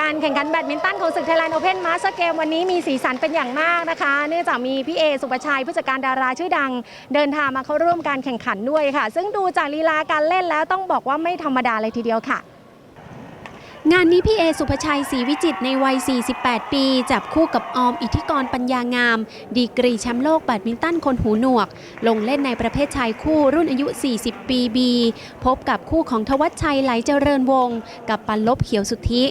การแข่งขันแบดมินตันของศึกไทยแลนด์โอเพนมาสเตอร์เกมวันนี้มีสีสันเป็นอย่างมากนะคะ เนื่องจากมีพี่เอสุปชัยผู้จัดการดาราชื่อดัง เดินทางมาเข้าร่วมการแข่งขันด้วยค่ะ ซึ่งดูจากลีลาการเล่นแล้วต้องบอกว่าไม่ธรรมดาเลยทีเดียวค่ะ งานนี้พี่เอสุภชัยศรีวิจิตในวัย 48 ปี จับคู่กับออมอิทธิกรปัญญางาม ดีกรีแชมป์โลกแบดมินตันคนหูหนวก ลงเล่นในประเภทชายคู่รุ่นอายุ 40 ปีบี พบกับคู่ของทวัชชัยไหลเจริญวงศ์กับปันลบเขียวสุทธิ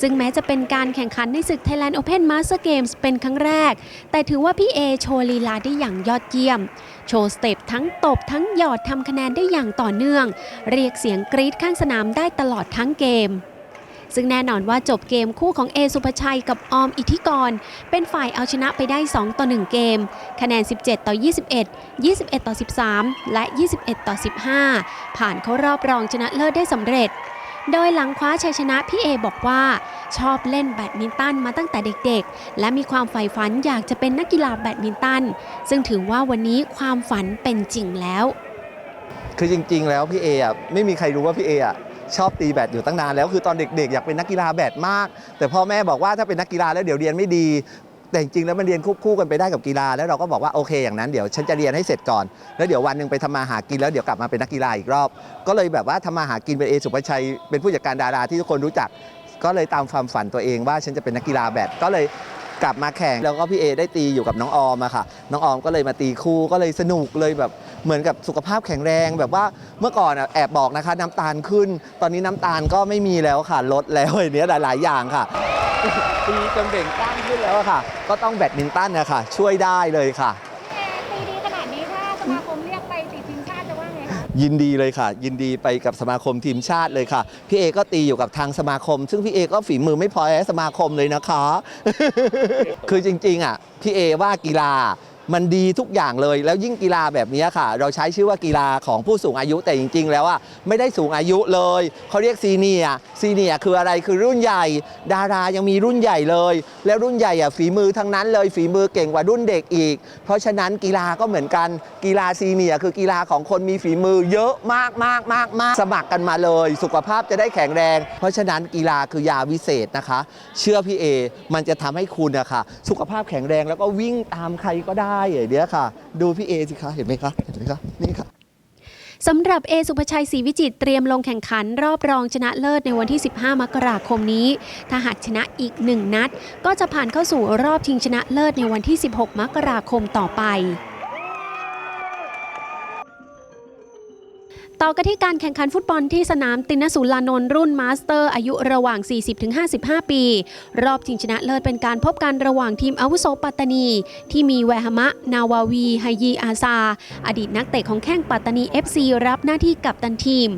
ซึ่งแม้จะเป็นการแข่งขันในศึก Thailand Open Master Games เป็นครั้งแรก แต่ถือว่าพี่เอโชว์ลีลาได้อย่างยอดเยี่ยม โชว์สเต็ปทั้งตบทั้งหยอดทำคะแนนได้อย่างต่อเนื่อง เรียกเสียงกรี๊ดข้างสนามได้ตลอดทั้งเกมซึ่งแน่นอนว่าจบเกมคู่ของเอสุภชัยกับออมอิทธิกร เป็นฝ่ายเอาชนะไปได้ 2 ต่อ 1 เกม คะแนน 17 ต่อ 21 21 ต่อ 13 และ 21 ต่อ 15 ผ่านเข้ารอบรองชนะเลิศได้สำเร็จ โดยหลังคว้าชัยชนะพี่เอบอกว่าชอบเล่นแบดมินตันมาตั้งแต่เด็กๆ และมีความใฝ่ฝันอยากจะเป็นนักกีฬาแบดมินตัน ซึ่งถือว่าวันนี้ความฝันเป็นจริงแล้ว คือจริงๆ แล้วพี่เออะไม่มีใครรู้ว่าพี่เออะชอบตีแบดอยู่ตั้งนานแล้วคือตอนเด็กๆ อยากเป็นนักกีฬาแบดมาก แต่พ่อแม่บอกว่าถ้าเป็นนักกีฬาแล้วเดี๋ยวเรียนไม่ดี แต่จริงๆแล้วมันเรียนควบคู่กันไปได้กับกีฬา แล้วเราก็บอกว่าโอเคอย่างนั้นเดี๋ยวฉันจะเรียนให้เสร็จก่อน แล้วเดี๋ยววันหนึ่งไปทำมาหากินแล้วเดี๋ยวกลับมาเป็นนักกีฬาอีกรอบ ก็เลยแบบว่าทำมาหากินเป็นเอสุภชัย เป็นผู้จัดการดาราที่ทุกคนรู้จัก ก็เลยตามความฝันตัวเองว่าฉันจะเป็นนักกีฬาแบดก็เลยกลับมาแข่งแล้วก็พี่เอได้ตีอยู่กับน้องออมอะค่ะ น้องออมก็เลยมาตีคู่ก็เลยสนุกเลยแบบเหมือนกับสุขภาพแข็งแรงแบบว่าเมื่อก่อนอะแอบบอกนะคะ น้ำตาลขึ้น ตอนนี้น้ำตาลก็ไม่มีแล้วค่ะลดแล้วอย่างเนี้ยหลายๆอย่างค่ะ ตีจนเบ่งกล้ามขึ้นแล้วอะค่ะ ก็ต้องแบดมินตันนะคะช่วยได้เลยค่ะตีดีขนาดนี้ถ้าสมาคมเรียกไปติดทีมชาติจะว่าไงคะยินดีเลยค่ะ ยินดีไปกับสมาคมทีมชาติเลยค่ะ พี่เอก็ตีอยู่กับทางสมาคม ซึ่งพี่เอก็ฝีมือไม่พอแพ้สมาคมเลยนะคะ คือจริงๆอะพี่เอว่ากีฬา มันดีทุกอย่างเลย แล้วยิ่งกีฬาแบบนี้ค่ะ เราใช้ชื่อว่ากีฬาของผู้สูงอายุแต่จริง ๆ แล้วอะไม่ได้สูงอายุเลยเขาเรียกซีเนียซีเนียคืออะไรคือรุ่นใหญ่ ดารายังมีรุ่นใหญ่เลย แล้วรุ่นใหญ่อะฝีมือทั้งนั้นเลยฝีมือเก่งกว่ารุ่นเด็กอีก เพราะฉะนั้นกีฬาก็เหมือนกันกีฬาซีเนียคือกีฬาของคนมีฝีมือเยอะมากมากมากมากสมัครกันมาเลย สุขภาพจะได้แข็งแรง เพราะฉะนั้นกีฬาคือยาวิเศษนะคะ เชื่อพี่เอมันจะทำให้คุณนะคะสุขภาพแข็งแรงแล้วก็วิ่งตามใครก็ได้อย่างเนี้ยค่ะ ดูพี่เอสิคะเห็นไหมคะเห็นไหมคะนี่ค่ะสำหรับเอสุภชัยศรีวิจิตรเตรียมลงแข่งขันรอบรองชนะเลิศในวันที่ 15 มกราคมนี้ ถ้าหากชนะอีกหนึ่งนัด ก็จะผ่านเข้าสู่รอบชิงชนะเลิศในวันที่ 16 มกราคมต่อไป ต่อกันที่การแข่งขันฟุตบอลที่สนามตินสุลานนท์รุ่นมาสเตอร์ อายุระหว่าง 40-55 ปี รอบชิงชนะเลิศเป็นการพบกันระหว่างทีมอาวุโสปัตตานี ที่มีแวหมะ นาวาวีไฮยีอาซา อดีตนักเตะของแข้งปัตตานี FC รับหน้าที่กัปตันทีม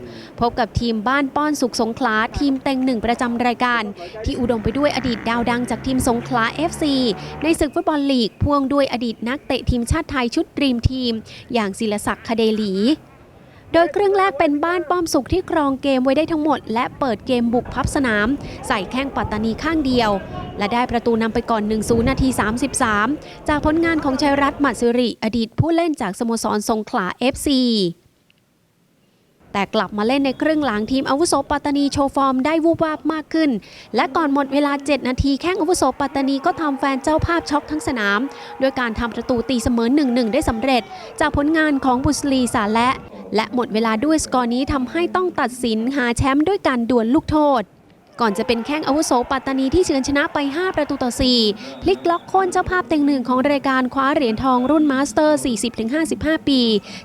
พบกับทีมบ้านป้อนสุขสงขลาทีมเต็งหนึ่งประจำรายการ ที่อุดมไปด้วยอดีตดาวดังจากทีมสงขลา FC ในศึกฟุตบอลลีกพ่วงด้วยอดีตนักเตะทีมชาติไทยชุดดรีมทีม อย่างศิลศักดิ์คเดลี โดยครึ่งแรกเป็นบ้านป้อมสุขที่ครองเกมไว้ได้ทั้งหมด และเปิดเกมบุกพับสนาม ใส่แข้งปัตตานีข้างเดียว และได้ประตูนำไปก่อน 1-0 นาที 33 จากผลงานของชัยรัตน์มัดสิริ อดีตผู้เล่นจากสโมสรสงขลา FC แต่กลับมาเล่นในครึ่งหลังทีมอาวุโสปัตตานีโชว์ฟอร์มได้วูบวาบมากขึ้น และก่อนหมดเวลา 7 นาทีแข้งอาวุโสปัตตานีก็ทำแฟนเจ้าภาพช็อกทั้งสนามโดยการทำประตูตีเสมอ 1-1 ได้สำเร็จ จากผลงานของบุสลีสาและ และหมดเวลาด้วยสกอร์นี้ทำให้ต้องตัดสินหาแชมป์ด้วยการดวลลูกโทษ ก่อนจะเป็นแข้งอาวุโสปัตตานีที่เฉือนชนะไป 5 ประตูต่อ 4 พลิกล็อกโค่นเจ้าภาพเต็งหนึ่งของรายการคว้าเหรียญทองรุ่นมาสเตอร์ 40-55 ปี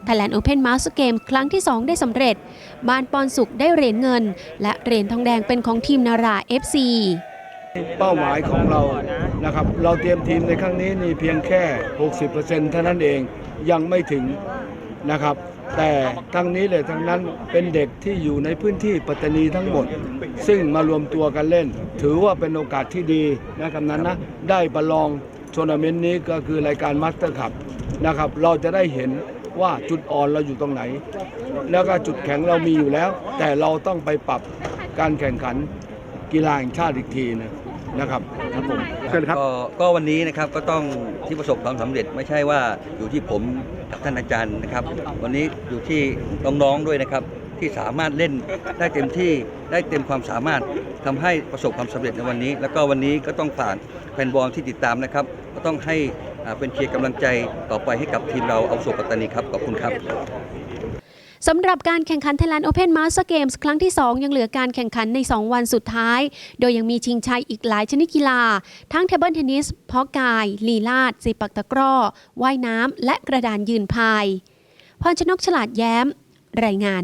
Thailand Open Master Game ครั้งที่ 2 ได้สำเร็จบ้านปอนสุขได้เหรียญเงิน และเหรียญทองแดงเป็นของทีมนารา FC เป้าหมายของเรานะครับ เราเตรียมทีมในครั้งนี้นี่เพียงแค่ 60%เท่านั้นเองยังไม่ถึงนะครับ แต่ทั้งนี้เลยทั้งนั้นเป็นเด็กที่อยู่ในพื้นที่ปัตตานีทั้งหมด ซึ่งมารวมตัวกันเล่น ถือว่าเป็นโอกาสที่ดีนะครับนั้นนะได้ประลองทัวร์นาเมนต์นี้ก็คือรายการมาสเตอร์คัพนะครับเราจะได้เห็นว่าจุดอ่อนเราอยู่ตรงไหน แล้วก็จุดแข็งเรามีอยู่แล้ว แต่เราต้องไปปรับการแข่งขันกีฬาแห่งชาติอีกทีนะ นะครับครับผมเชิญครับ ก็ก็วันนี้นะครับก็ต้องที่ประสบความสำเร็จไม่ใช่ว่าอยู่ที่ผมกับท่านอาจารย์นะครับ วันนี้อยู่ที่น้องๆด้วยนะครับ ที่สามารถเล่นได้เต็มที่ได้เต็มความสามารถทำให้ประสบความสำเร็จในวันนี้ แล้วก็วันนี้ก็ต้องฝากแฟนบอลที่ติดตามนะครับ ก็ต้องให้อ่าเป็นเชียร์กำลังใจต่อไปให้กับทีมเราเอาโศกปัตตานีครับขอบคุณครับ สำหรับการแข่งขัน Thailand Open Master Games ครั้งที่ 2 ยังเหลือการแข่งขันใน 2 วันสุดท้าย โดยยังมีชิงชัยอีกหลายชนิดกีฬา ทั้งเทเบิลเทนนิสเพาะกาย ลีลาดสีปักตะกร้อ ว่ายน้ำ และกระดานยืนพาย พรชนกฉลาดแย้ม รายงาน